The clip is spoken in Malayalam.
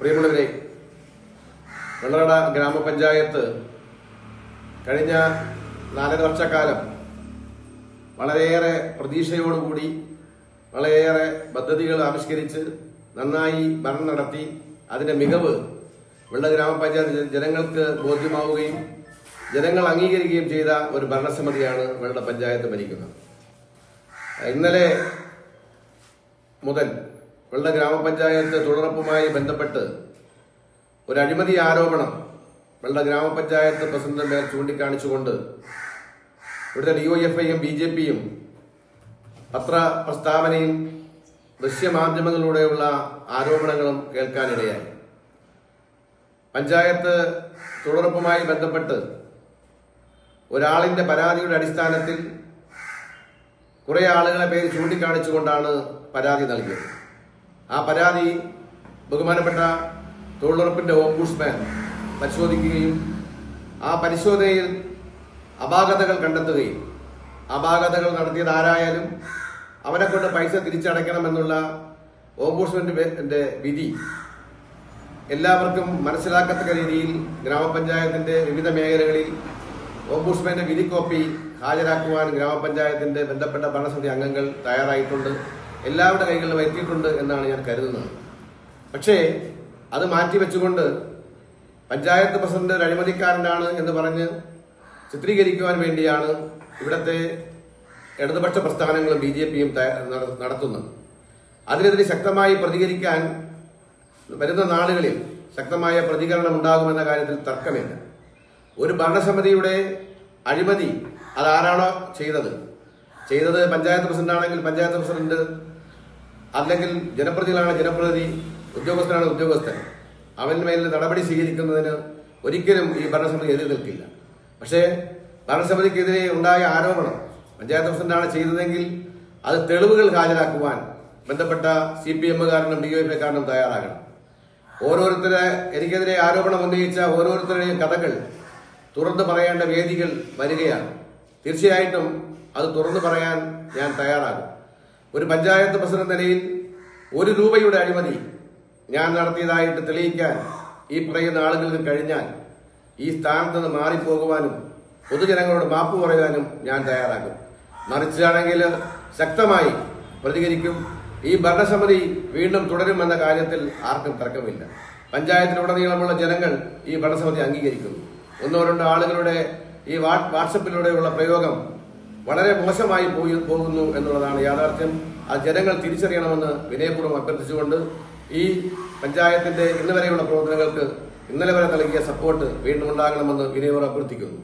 പ്രിയമുള്ളവരെ വെള്ളറട ഗ്രാമപഞ്ചായത്ത് കഴിഞ്ഞ നാലര വർഷക്കാലം വളരെയേറെ പ്രതീക്ഷയോടുകൂടി വളരെയേറെ പദ്ധതികൾ ആവിഷ്കരിച്ച് നന്നായി ഭരണം നടത്തി അതിന്റെ മികവ് വെള്ള ഗ്രാമപഞ്ചായത്ത് ജനങ്ങൾക്ക് ബോധ്യമാവുകയും ജനങ്ങൾ അംഗീകരിക്കുകയും ചെയ്ത ഒരു ഭരണസമിതിയാണ് വെള്ള പഞ്ചായത്ത് ഭരിക്കുന്നത്. ഇന്നലെ മുതൽ വെള്ള ഗ്രാമപഞ്ചായത്ത് തുടർപ്പുമായി ബന്ധപ്പെട്ട് ഒരു അഴിമതി ആരോപണം വെള്ള ഗ്രാമപഞ്ചായത്ത് പ്രസിഡന്റ് മേൽ ചൂണ്ടിക്കാണിച്ചുകൊണ്ട് ഇവിടുത്തെ ഡിഒഎഫ്ഐയും ബി ജെ പിയും പത്ര പ്രസ്താവനയും ദൃശ്യമാധ്യമങ്ങളിലൂടെയുള്ള ആരോപണങ്ങളും കേൾക്കാനിടയായി. പഞ്ചായത്ത് തുടർപ്പുമായി ബന്ധപ്പെട്ട് ഒരാളിന്റെ പരാതിയുടെ അടിസ്ഥാനത്തിൽ കുറെ ആളുകളെ പേര് ചൂണ്ടിക്കാണിച്ചുകൊണ്ടാണ് പരാതി നൽകിയത്. ആ പരാതി ബഹുമാനപ്പെട്ട തൊഴിലുറപ്പിന്റെ ഓംബുഡ്സ്മാൻ പരിശോധിക്കുകയും ആ പരിശോധനയിൽ അപാകതകൾ കണ്ടെത്തുകയും അപാകതകൾ നടത്തിയത് ആരായാലും അവനെ കൊണ്ട് പൈസ തിരിച്ചടയ്ക്കണമെന്നുള്ള ഓംബുഡ്സ്മാന്റെ വിധി എല്ലാവർക്കും മനസ്സിലാക്കത്തക്ക രീതിയിൽ ഗ്രാമപഞ്ചായത്തിന്റെ വിവിധ മേഖലകളിൽ ഓംബുഡ്സ്മാന്റെ വിധി കോപ്പി ഹാജരാക്കുവാൻ ഗ്രാമപഞ്ചായത്തിന്റെ ബന്ധപ്പെട്ട ഭരണസമിതി അംഗങ്ങൾ തയ്യാറായിട്ടുണ്ട്. എല്ലാവരുടെ കൈകളിലും എത്തിയിട്ടുണ്ട് എന്നാണ് ഞാൻ കരുതുന്നത്. പക്ഷേ അത് മാറ്റിവെച്ചുകൊണ്ട് പഞ്ചായത്ത് പ്രസിഡന്റ് ഒരു അഴിമതിക്കാരനാണ് എന്ന് പറഞ്ഞ് ചിത്രീകരിക്കുവാൻ വേണ്ടിയാണ് ഇവിടത്തെ ഇടതുപക്ഷ പ്രസ്ഥാനങ്ങളും ബി ജെ പിയും നടത്തുന്നത്. അതിനെതിരെ ശക്തമായി പ്രതികരിക്കാൻ വരുന്ന നാളുകളിൽ ശക്തമായ പ്രതികരണം ഉണ്ടാകുമെന്ന കാര്യത്തിൽ തർക്കമില്ല. ഒരു ഭരണസമിതിയുടെ അഴിമതി അതാരാണോ ചെയ്തത്? ചെയ്തത് പഞ്ചായത്ത് പ്രസിഡന്റ് ആണെങ്കിൽ പഞ്ചായത്ത് പ്രസിഡന്റ് അല്ലെങ്കിൽ ജനപ്രതിനിധികളാണ് ജനപ്രതിനിധി ഉദ്യോഗസ്ഥനാണ് ഉദ്യോഗസ്ഥൻ. അവന് മേലിൽ നടപടി സ്വീകരിക്കുന്നതിന് ഒരിക്കലും ഈ ഭരണസമിതി എതിർ നിൽക്കില്ല. പക്ഷേ ഭരണസമിതിക്കെതിരെ ഉണ്ടായ ആരോപണം പഞ്ചായത്ത് പ്രസിഡന്റാണ് ചെയ്തതെങ്കിൽ അത് തെളിവുകൾ ഹാജരാക്കുവാൻ ബന്ധപ്പെട്ട സി പി എമ്മുകാരനും ഡി എഫ് കാരനും തയ്യാറാകണം. ഓരോരുത്തരെ എനിക്കെതിരെ ആരോപണം ഉന്നയിച്ച ഓരോരുത്തരുടെയും കഥകൾ തുറന്നു പറയേണ്ട വേദികൾ വരികയാണ്. തീർച്ചയായിട്ടും അത് തുറന്നു പറയാൻ ഞാൻ തയ്യാറാകും. ഒരു പഞ്ചായത്ത് പ്രസിഡന്റ് നിലയിൽ ഒരു രൂപയുടെ അഴിമതി ഞാൻ നടത്തിയതായിട്ട് തെളിയിക്കാൻ ഈ പറയുന്ന ആളുകൾക്ക് കഴിഞ്ഞാൽ ഈ സ്ഥാനത്ത് നിന്ന് മാറിപ്പോകുവാനും പൊതുജനങ്ങളോട് മാപ്പ് പറയാനും ഞാൻ തയ്യാറാകും. മറിച്ചാണെങ്കിൽ ശക്തമായി പ്രതികരിക്കും. ഈ ഭരണസമിതി വീണ്ടും തുടരുമെന്ന കാര്യത്തിൽ ആർക്കും തർക്കമില്ല. പഞ്ചായത്തിലുടനീളമുള്ള ജനങ്ങൾ ഈ ഭരണസമിതി അംഗീകരിക്കുന്നു. ഒന്നോ രണ്ടോ ആളുകളുടെ ഈ വാട്സപ്പിലൂടെയുള്ള പ്രയോഗം വളരെ മോശമായി പോയി പോകുന്നു എന്നുള്ളതാണ് യാഥാർത്ഥ്യം. അത് ജനങ്ങൾ തിരിച്ചറിയണമെന്ന് വിനയപൂർവം അഭ്യർത്ഥിച്ചുകൊണ്ട് ഈ പഞ്ചായത്തിന്റെ ഇന്ന് വരെയുള്ള പ്രവർത്തനങ്ങൾക്ക് ഇന്നലെ വരെ നൽകിയ സപ്പോർട്ട് വീണ്ടും ഉണ്ടാകണമെന്ന് വിനയപൂർവം അഭ്യർത്ഥിക്കുന്നു.